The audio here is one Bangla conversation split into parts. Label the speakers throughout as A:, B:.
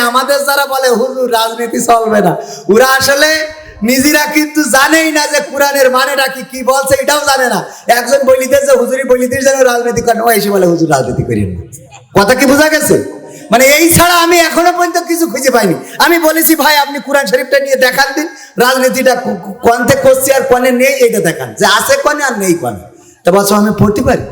A: আমাদের যারা বলে, হুজুর, রাজনীতি চলবে না। ওরা আসলে নিজেরা কিন্তু জানেই না যে কোরআনের মানেটা কি কি বলছে, এটাও জানে না। একজন বলিতে যে, হুজুরি বলিতে যেন রাজনীতি করেন ও এসে বলে, হুজুর, রাজনীতি করেন না। কথা কি বোঝা গেছে? মানে এই ছাড়া আমি এখনও পর্যন্ত কিছু খুঁজে পাইনি। আমি বলেছি, ভাই, আপনি কোরআন শরীফটা নিয়ে দেখান দিন। রাজনীতিটা কো- কো- করছি আর কোনে নেই এটা দেখান। যে আছে কনে আর নেই কনে তা বলছো, আমি পড়তে পারি?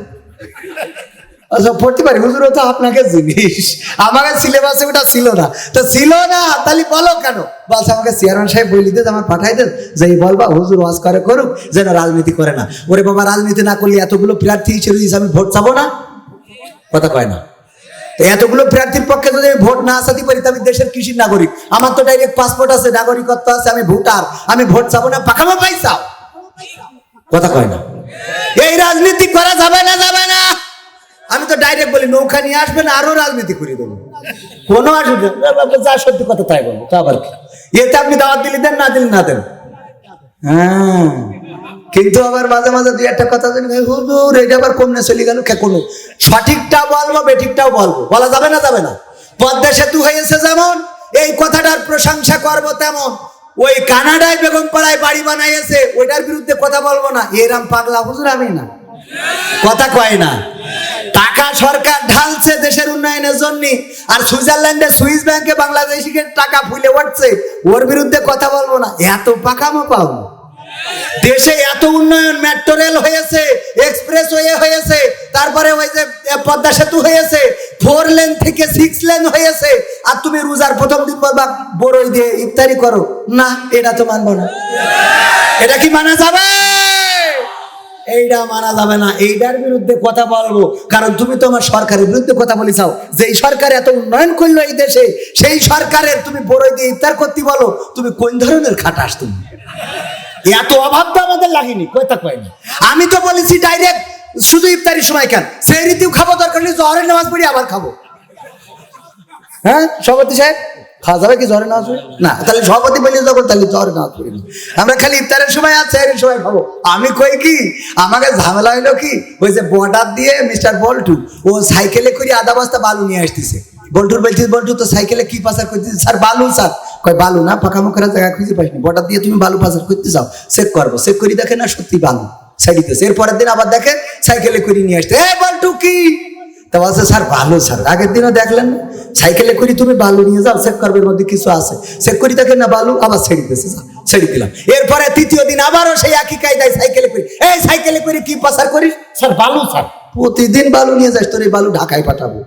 A: আচ্ছা পড়তে পারি? হুজুর তো আপনাকে জিনিস আমাকে সিলেবাসে ওটা ছিল না। তো ছিল না, তাহলে বলো কেন? বলছে, আমাকে চেয়ারম্যান সাহেব বলি দেন আমার পাঠাই দেন, যে বলবা, হুজুর ওয়াজ করে, করুক, যেন রাজনীতি করে না। ওরে বাবা, রাজনীতি না করলে এতগুলো প্রার্থী হিসেবে আমি ভোট চাবো না? কথা কয় না। এতগুলো প্রার্থীর পক্ষে যদি আমি ভোট না আসাতে পারি আমি দেশের কৃষি নাগরিক। আমার তো ডাইরেক্ট পাসপোর্ট আছে, নাগরিকত্ব আছে, আমি ভোটার। আমি ভোট চাবো না, পাকামো পাইছাও? কথা কয় না। এই রাজনীতি করা যাবে না। ডাইরেক্ট বলি নৌকা নিয়ে আসবেন আরও রাজনীতি করে দেবো। কোনো আসবে যা সত্যি কথা তাই বলব তো আবার কি? এতে আপনি দাওয়াত দিলে দেন না দিলে না দেন? হ্যাঁ। কিন্তু আবার মাঝে মাঝে দুই একটা কথা জানি ভাই হুজুর এটা আবার কমনে চলে গেল কে কোনো সঠিকটা বলব বেঠিকটাও বলব বলা যাবে না যাবে না। পদ্মা সেতু হয়েছে যেমন এই কথাটার প্রশংসা করব তেমন। ওই কানাডায় বেগম পাড়ায় বাড়ি বানাইছে ওইটার বিরুদ্ধে কথা বলব না। এরাম পাগলা হুজুর আমি না। কথা কয় না। টাকা সরকার ঢালছে দেশের উন্নয়নের জন্য আর সুইজারল্যান্ডে সুইস ব্যাংকে বাংলাদেশিকে টাকা ফুলে উঠছে ওর বিরুদ্ধে কথা বলব না। এত পাকামো পাও। দেশে এত উন্নয়ন, মেট্রো রেল হয়েছে এক্সপ্রেস ওয়ে হয়েছে, তারপরে ওই যে পদ্মা সেতু হয়েছে, ফোর লেন থেকে সিক্স লেন হয়েছে, আর তুমি রোজার প্রথম দিন বলবা, বড়ই দিয়ে ইফতারি করো। না, এটা তো মানবো না। এটা কি মানা যাবে? এইটা মানা যাবে না এইটার বিরুদ্ধে কথা বলব। কারণ তুমি তোমার সরকারের বিরুদ্ধে কথা বলি চাও যে এই সরকার এত উন্নয়ন করল এই দেশে, সেই সরকারের তুমি বড়ই দিয়ে ইফতার করতে বলো, তুমি কোন ধরনের খাটাস তুমি? এত অভাব তো আমাদের লাগেনি কয়তা কয়নি আমি তো বলেছি ডাইরেক্ট শুধু ইফতারির সময় কেন? সেই রীতিও খাব, দরকার নেই জহরের নামাজ পড়ি আবার খাব। হ্যাঁ সভাপতি সাহেব? খাওয়া কি জ্বরে নামাজ পড়ি না, তাহলে সভাপতি বলি যখন তাহলে জ্বরে নামাজ পড়ি আমরা খালি ইফতারের সময় আর সেহরির সময় খাব। আমি কই কি, আমাকে ঝামেলা হইল কি, ওই যে বর্ডার দিয়ে মিস্টার বল্টু, ও সাইকেলে করে আধা বস্তা বালু নিয়ে আসতেছে। বল্টুর বলছি, বল্টু তো সাইকেলে কি পাচার করতেছে স্যার, বালু, স্যার। কয়, বালু না ফাঁকা মুখের জায়গা খুঁজে পাইনি বর্ডার দিয়ে তুমি বালু পাচার করতে চাও চেক করব। চেক করি দেখে না সত্যি বালু সাইডিতেছে এরপরের দিন আবার দেখে সাইকেলে করে নিয়ে আসতে। এ, বল্টু, কি? তা বলছে, স্যার ভালো স্যার। আগের দিনও দেখলেন না? সাইকেলে করি তুমি বালু নিয়ে যাও চেক করবে এর মধ্যে কিছু আছে। চেক করি দেখেন না বালু আবার ছেড়ে দিতেছে যা, ছেড়ে দিলাম। এরপরে তৃতীয় দিন আবারও সেই একই কায়দায় সাইকেলে করি এই সাইকেলে করে কি পাচার করিস? স্যার বালু স্যার। প্রতিদিন বালু নিয়ে যাস তোর এই বালু ঢাকায় পাঠাবো।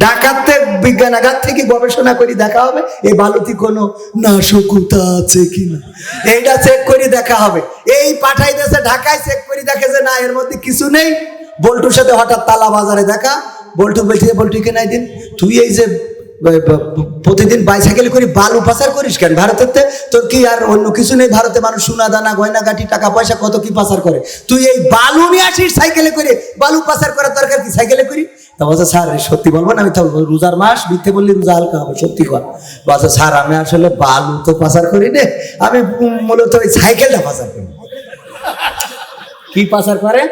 A: ঢাকাতে বিজ্ঞানাগার থেকে গবেষণা করি দেখা হবে এই বালুতে কোনো নাশকতা আছে কিনা? এইটা চেক করে দেখা হবে। এই পাঠাই দেশে ঢাকায় চেক করে দেখে যে না এর মধ্যে কিছু নেই। বল্টুর সাথে হঠাৎ তালা বাজারে দেখা। বল্টু বলছে বল্টুকে নাই দিন। তুই এই যে প্রতিদিন বাইসাইকেল করে বালু পাচার করিস কেন? ভারতের তে? তোর কি আর অন্য কিছু নেই? ভারতে মানুষ সোনা দানা গয়না গাটি টাকা পয়সা কত কি পাচার করে? তুই এই বালু নিয়ে আসিস সাইকেলে করে। বালু পাচার করার দরকার কি? সাইকেলে করি? তা বলছে স্যার সত্যি বলব না? আমি তো রোজার মাস মিথ্যে বললি রোজা হালকা হবে সত্যি কর বলছে স্যার আমি আসলে বালু তো পাচার করি নে। আমি মূলত ওই সাইকেলটা পাচার করি। কি পাচার করে?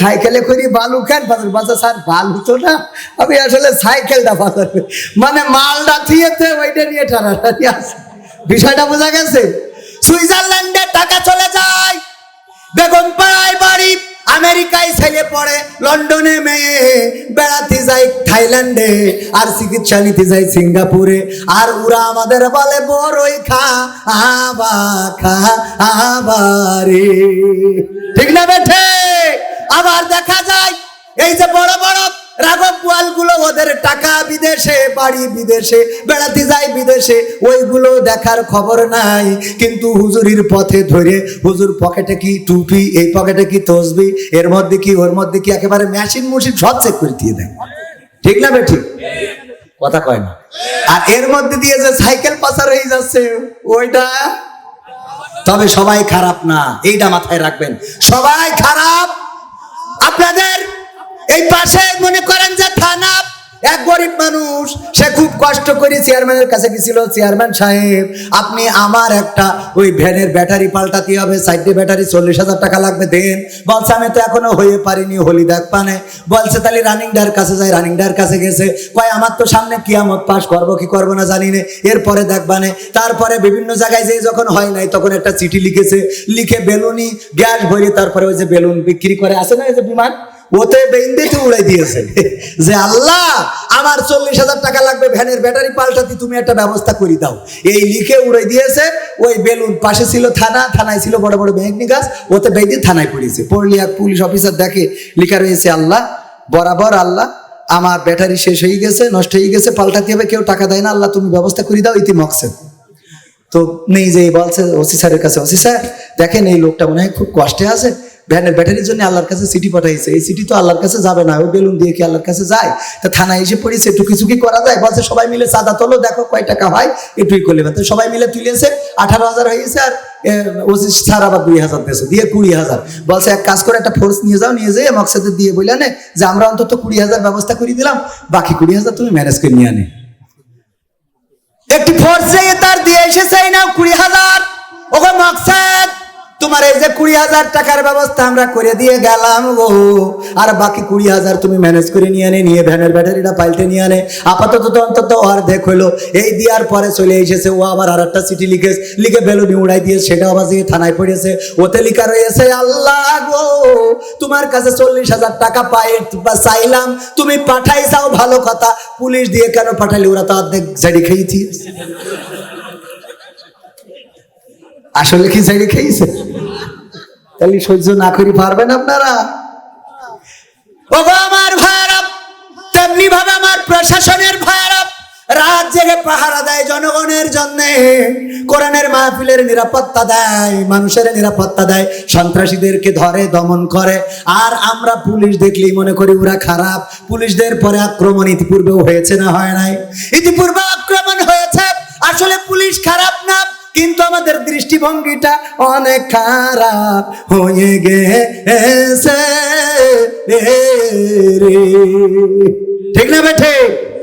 A: সাইকেলে করি বালু বলছে স্যার বালু তো না। আমি আসলে সাইকেলটা করি। মানে মালটা ওইটা নিয়ে টানাটানি বিষয়টা বোঝা গেছে? টাকা চলে যায়। বেগম পাড়ায় বাড়ি। আমেরিকায় ছেলে পড়ে। লন্ডনে মেয়ে। বেড়াতে যায় থাইল্যান্ডে। আর চিকিৎসা নিতে যায় সিঙ্গাপুরে। আর ওরা আমাদের বলে বড়ই খা আবা খা আবারে ঠিক না বেঠে? আবার দেখা যায়। এই যে বড় বড় রাঘবগুলো ওদের টাকা বিদেশে, বাড়ি বিদেশে, বেড়াতে যায় বিদেশে, ওইগুলো দেখার খবর নাই। কিন্তু হুজুরির পথে ধরে হুজুর পকেটে কি টুপি, এই পকেটে কি তসবি, এর মধ্যে কি, ওর মধ্যে কি একেবারে মেশিন মুশিন সব চেক করে দিয়ে দেয়। ঠিক না বে ঠিক কথা কয় না। আর এর মধ্যে দিয়ে যে সাইকেল পাচার হয়ে যাচ্ছে, ওইটা? তবে সবাই খারাপ না, এইটা মাথায় রাখবেন। সবাই খারাপ আপনাদের এই পাশে মনে করেন যে থানা এক গরিব মানুষ, সে খুব কষ্ট করে চেয়ারম্যানের কাছে গেছিল, চেয়ারম্যান সাহেব, আপনি আমার একটা ওই ভ্যানের ব্যাটারি পাল্টাতে হবে, সাইডে ব্যাটারি চল্লিশ হাজার টাকা লাগবে, দেন। বলছে, আমি তো এখনও হয়ে পারিনি, হলি দেখ পানে। বলছে, তাহলে রানিং ডার কাছে যাই। রানিং ডার কাছে গেছে। কয়, আমার তো সামনে কিয়ামত পাস, করব কি করব না জানি না। এরপরে দেখবানে তারপরে বিভিন্ন জায়গায় যে যখন হয় নাই, তখন একটা চিঠি লিখেছে, লিখে বেলুনি গ্যাস ভরে তারপরে ওই যে বেলুন বিক্রি করে আসে না এই যে বিমান? ওতে বেইন্দিতে উড়াই দিয়েছে। যে আল্লাহ, আমার চল্লিশ হাজার টাকা লাগবে, ভ্যানের ব্যাটারি পাল্টাতে তুমি একটা ব্যবস্থা করে দাও। এই লিখে উড়াই দিয়েছে, ওই বেলুন পাশে ছিল থানা, থানায় ছিল বড় বড় ব্যাংকনি গাছ ওতে বেঁধে থানায় পড়েছে পড়লি এক পুলিশ অফিসার দেখে লিখা রয়েছে, আল্লাহ, বরাবর আল্লাহ, আমার ব্যাটারি শেষ হয়ে গেছে, নষ্ট হয়ে গেছে, পাল্টাতে হবে, কেউ টাকা দেয় না, আল্লাহ, তুমি ব্যবস্থা করে দাও, ইতি মকসেদ। তো নেই যে বলছে, ওসি স্যারের কাছে, ওসি স্যার, দেখেন এই লোকটা মনে হয় খুব কষ্টে আছে। ভ্যানের ব্যাটারির জন্য আল্লাহর কাছে সিটি পাঠাইছে। এই সিটি তো আল্লাহর কাছে যাবে না, ওই বেলুন দিয়ে কি আল্লাহর কাছে যায়? তা থানায় এসে পড়েছে একটু কিছু কি করা যায়, বলছে, সবাই মিলে চাঁদা তোলো, দেখো কয় টাকা হয় একটুই করলে তো সবাই মিলে তুলেছে, আঠারো হাজার হয়েছে আর ওসি স্যার আবার দুই হাজার দিয়েছে, দিয়ে কুড়ি হাজার। বলছে, এক কাজ করে একটা ফোর্স নিয়ে যাও, নিয়ে যেয়ে মকসাদে দিয়ে বলে নে, যে আমরা অন্তত কুড়ি হাজার ব্যবস্থা করে দিলাম, বাকি কুড়ি হাজার তুমি ম্যানেজ করে নিয়ে আনে। একটি ফোর্স তার দিয়ে এসেছে নাও কুড়ি হাজার। ওগো মকসাদ, তোমার এই যে কুড়ি হাজার টাকার ব্যবস্থা আমরা করে দিয়ে গেলাম গো। আর বাকি কুড়ি হাজার তুমি ম্যানেজ করে নিয়ে আনে, নিয়ে ভ্যানের ব্যাটারিটা পাল্টে নিয়ে আনে। আপাতত তো অন্তত অর্ধেক হইল এই দেওয়ার পরে চলে এসেছে, ও আবার আর একটা চিঠি লিখে লিখে বেলুনি উড়াই দিয়ে সেটা আবার যে থানায় পড়েছে। ওতে লিখা রয়েছে, আল্লাহ গো, তোমার কাছে চল্লিশ হাজার টাকা পাই চাইলাম। তুমি পাঠাই চাও, ভালো কথা। পুলিশ দিয়ে কেন পাঠালি ওরা তো অর্ধেক জাড়ি খেয়েছি। আসলে কি জাড়ি খেয়েছে? তাহলে সহ্য না করি পারবেন আপনারা? আমার তেমনি ভাবে আমার প্রশাসনের রাত জেগে পাহারা দেয় জনগণের জন্য। কোরআনের মাহফিলের নিরাপত্তা দেয়, মানুষের নিরাপত্তা দেয়, সন্ত্রাসীদেরকে ধরে, দমন করে। আর আমরা পুলিশ দেখলেই মনে করি ওরা খারাপ। পুলিশদের পরে আক্রমণ ইতিপূর্বেও হয়েছে না হয় নাই? ইতিপূর্বে আক্রমণ হয়েছে। আসলে পুলিশ খারাপ কিন্তু আমাদের দৃষ্টিভঙ্গিটা অনেক খারাপ হয়ে গেছে। ঠিক না বেঠে